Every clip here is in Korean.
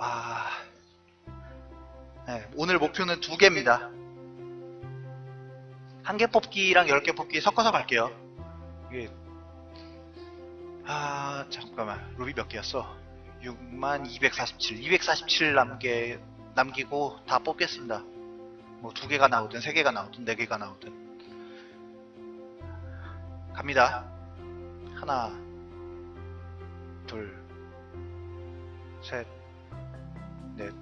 아, 네, 오늘 목표는 두 개입니다. 한 개 뽑기랑 열 개 뽑기 섞어서 갈게요. 이게, 아, 잠깐만. 루비 몇 개였어? 6만 247. 247 남게, 남기고 다 뽑겠습니다. 뭐 두 개가 나오든 세 개가 나오든 네 개가 나오든. 갑니다. 하나, 둘, 셋, 넷,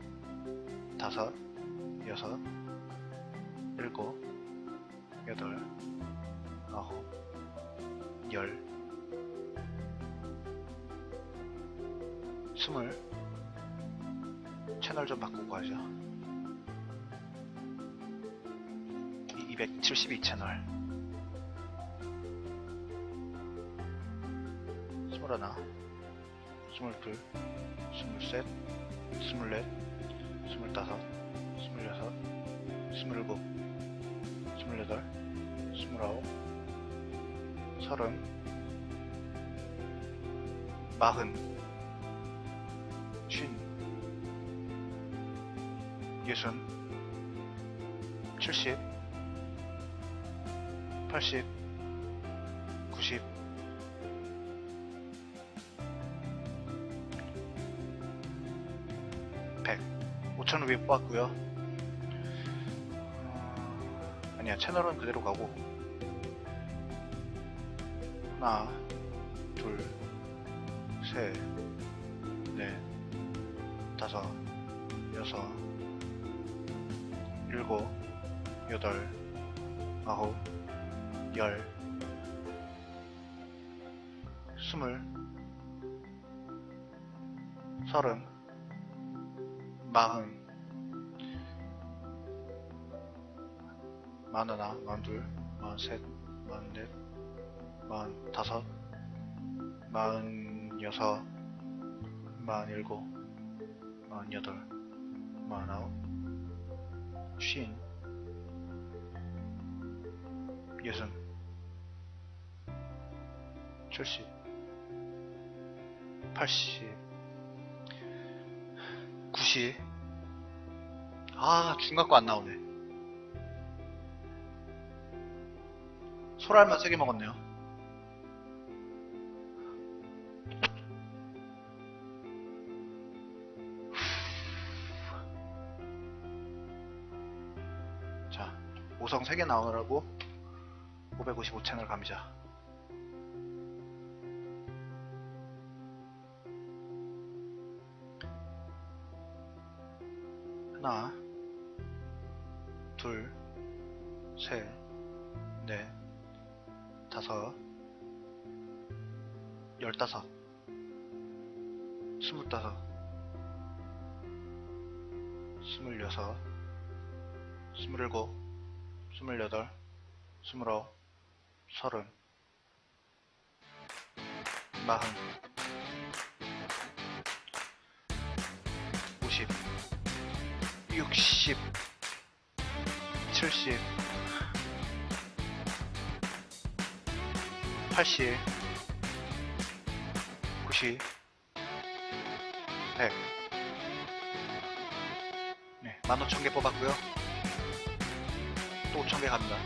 다섯, 여섯, 일곱, 여덟, 아홉, 열, 스물. 채널 좀 바꾸고 가죠. 272 채널. 스물하나, 스물둘, 스물셋, 스물넷, 스물다섯, 스물여섯, 스물일곱, 스물여덟, 스물아홉, 서른, 마흔, 쉰, 예순, 칠십, 팔십, 5,500 뽑았고요. 어, 아니야 채널은 그대로 가고. 하나 둘셋넷 다섯 여섯 일곱 여덟 아홉 열 스물 서른 마흔. 마흔하나? 마흔둘? 마흔셋? 마흔넷? 마흔다섯? 마흔여섯? 마흔일곱? 마흔여덟? 마흔아홉? 쉰? 예순? 칠십? 팔십? 90. 아, 중간 거 안 나오네. 소랄만 3개 먹었네요. 자, 5성 3개 나오느라고 555 채널 갑니다. 하나, 둘, 셋, 넷, 다섯, 열다섯, 스물다섯, 스물여섯, 스물일곱, 스물여덟, 스물아홉, 서른, 마흔, 오십, 60, 70, 80, 90, 100. 네, 15,000개 뽑았고요. 또 5,000개 갑니다.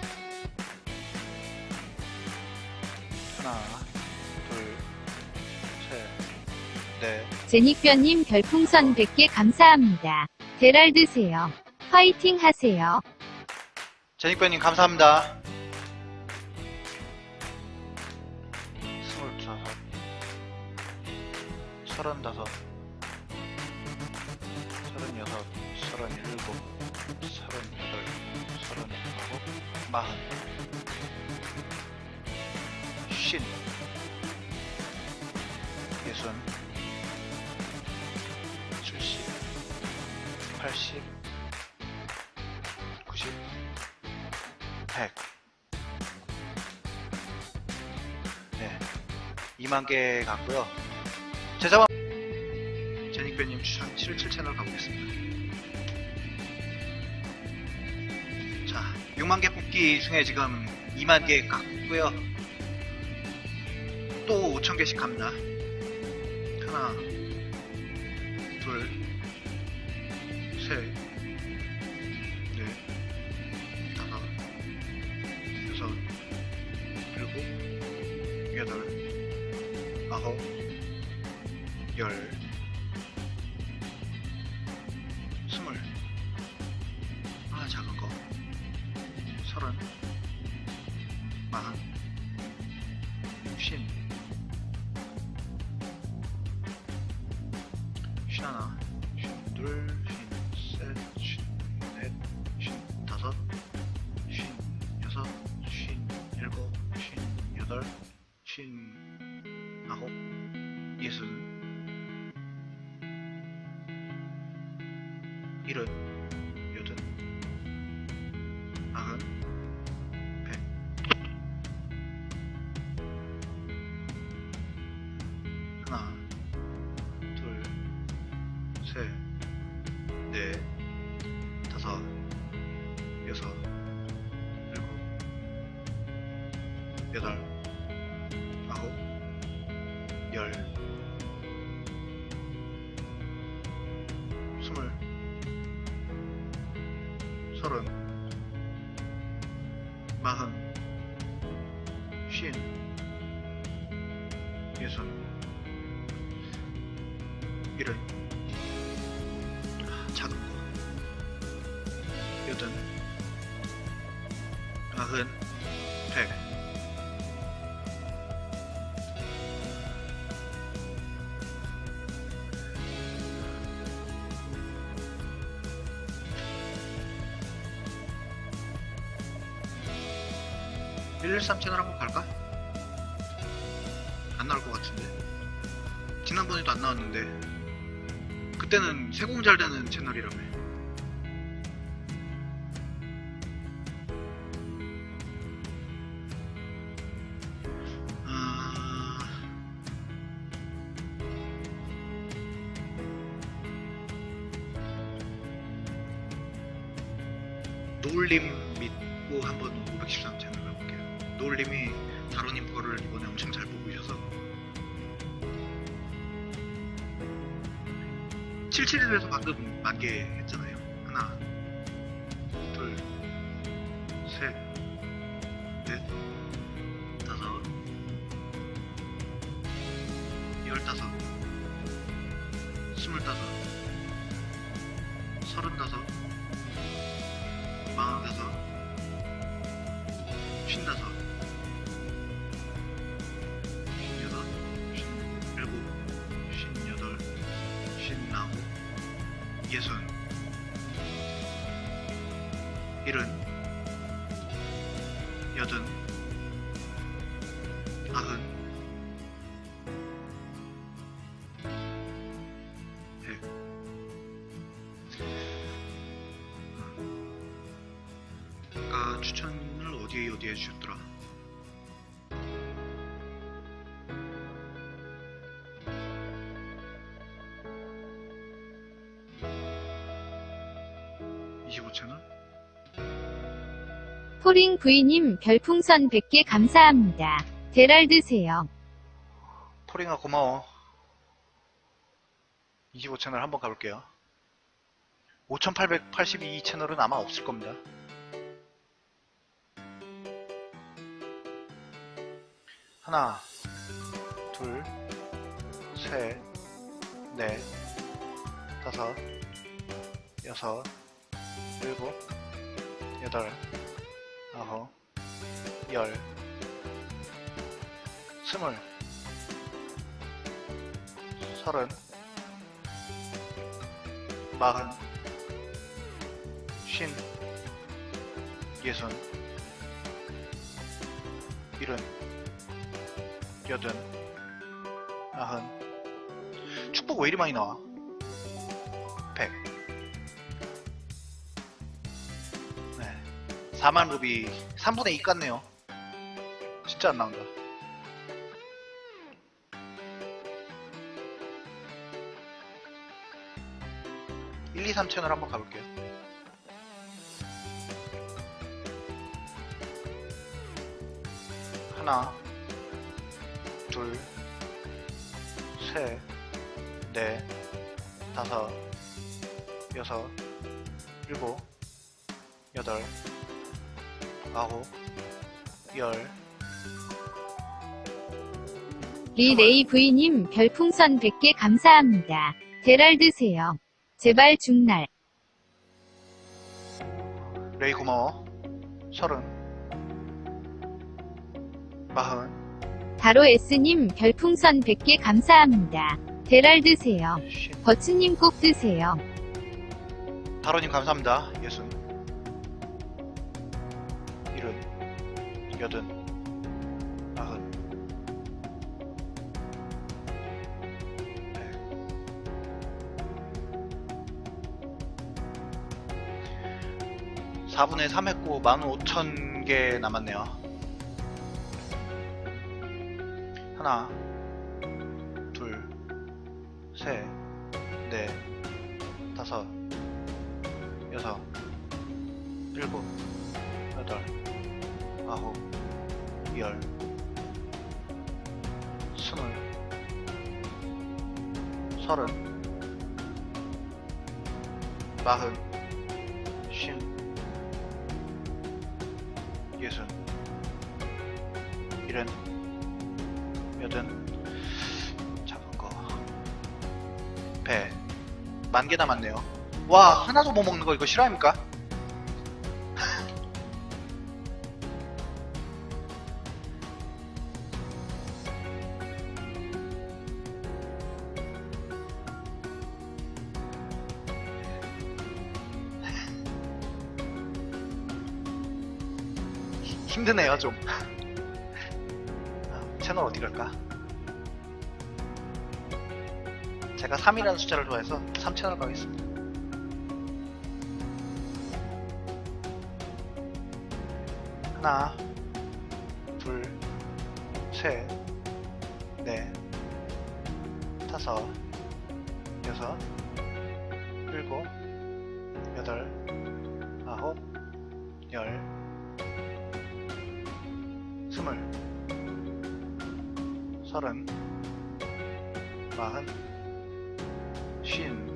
하나, 넷, 제닉변님 별풍선 100개 감사합니다. 제랄 드세요. 화이팅 하세요. 제닉배님 감사합니다. 25, 35, 36, 37, 38, 39, 마흔. 신. 예순. 70, 80, 100. 네. 2만 개 갔고요. 제자만 제닉배님 추천 77 채널 가보겠습니다. 자, 6만 개 뽑기 중에 지금 2만 개 갔고요. 또 5천 개씩 갑니다. 하나, 둘, 셋, 열, 스물, 아 작은 거, 서른, 마흔, 쉰, 쉰 하나, 쉰 둘, 쉰 셋, 쉰 넷, 쉰 다섯, 쉰 여섯, 쉰 일곱, 쉰 여덟, 쉰 아홉, 예순, 일흔, 여든, 아흔, 백. 하나, 둘, 셋, 넷, 다섯, 여섯, 일곱, 여덟, 아홉, 열, 서른, 마흔, 쉰, 예순, 일흔, 거, 여든, 아흔, 백. (113) 채널 한번 갈까? 안 나올 것 같은데 지난번에도 안 나왔는데 그때는 세공 잘 되는 채널이라며 아... 노을님 믿고 한번 513 채널. 노을님이 다로님 거를 이번에 엄청 잘 보고 계셔서 77에서 방금 만개 했잖아요. 하나, 둘, 셋, 넷, 다섯, 열다섯, 스물다섯, 서른다섯, 마흔다섯, 쉰다섯, 일흔, 여든, 아흔, 백. 아까 추천을 어디에 어디에 주셨더라? 포링 부이님 별풍선 100개 감사합니다. 대랄 드세요. 포링아 고마워 25 채널 한번 가볼게요 5882 채널은 아마 없을 겁니다 하나 둘 셋, 넷, 다섯, 여섯, 일곱, 여덟, 아홉, 열, 스물, 서른, 마흔, 쉰, 예순, 일흔, 여든, 아흔, 축복 왜 이리 많이 나와? 4만 루비 3분의 2 같네요. 진짜 안 나온다. (1, 2, 3) 채널 한번 가볼게요. 하나, 둘, 셋, 넷, 다섯, 여섯, 일곱, 여덟, 아홉, 열, 리레이 V님 별풍선 100개 감사합니다. 대랄 드세요. 제발 중날. 레이 고마워. 서른, 마흔, 바로 S님 별풍선 100개 감사합니다. 대랄 드세요. 쉰. 버츠님 꼭 드세요. 다로님 감사합니다. 예순, 여든, 아흔, 백. 4분의 3 했고 15,000개 남았네요. 하나, 둘, 셋, 넷, 다섯, 여섯, 일곱, 여덟, 아홉, 열, 스물, 서른, 마흔, 쉰, 예순, 일흔, 여든, 작은 거, 배, 만 개 남았네요. 와 하나도 못 먹는 거 이거 싫어합니까? 좀 아, 채널 어디 갈까? 제가 3이라는 숫자를 좋아해서 3채널 가겠습니다 하나, 둘, 셋, 넷, 다섯, 여섯, 일곱, 여덟, 스물, 서른, 마흔, 쉰,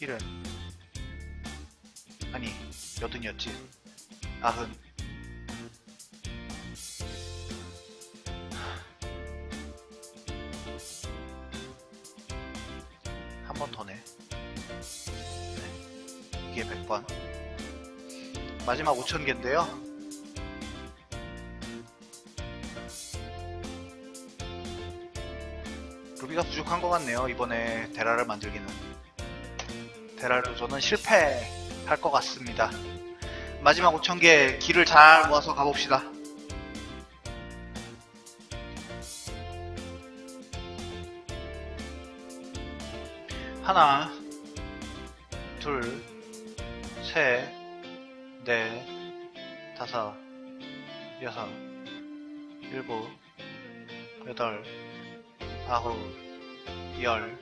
일흔, 아니, 여든이었지. 아흔, 한 번 더네. 네. 이게 100번. 마지막 5,000개인데요. 루비가 부족한 것 같네요. 이번에 데라를 만들기는. 데라를 도전은 실패할 것 같습니다. 마지막 5,000개 길을 잘 모아서 가봅시다. 하나, 둘, 셋, 넷, 다섯, 여섯, 일곱, 여덟, 아홉, 열,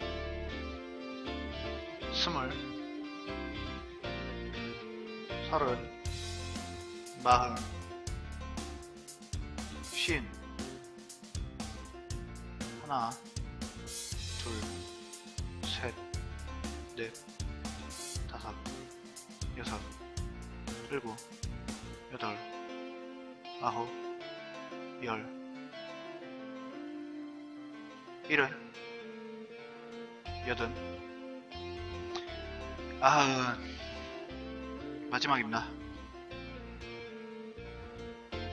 스물, 서른, 마흔, 쉰, 하나, 둘, 셋, 넷, 다섯, 여섯, 일곱, 여덟, 아홉, 열, 일흔, 여든, 아흔, 마지막입니다.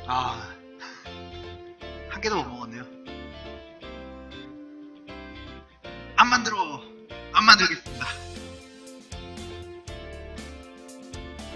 아, 한 개도 못 먹었네요.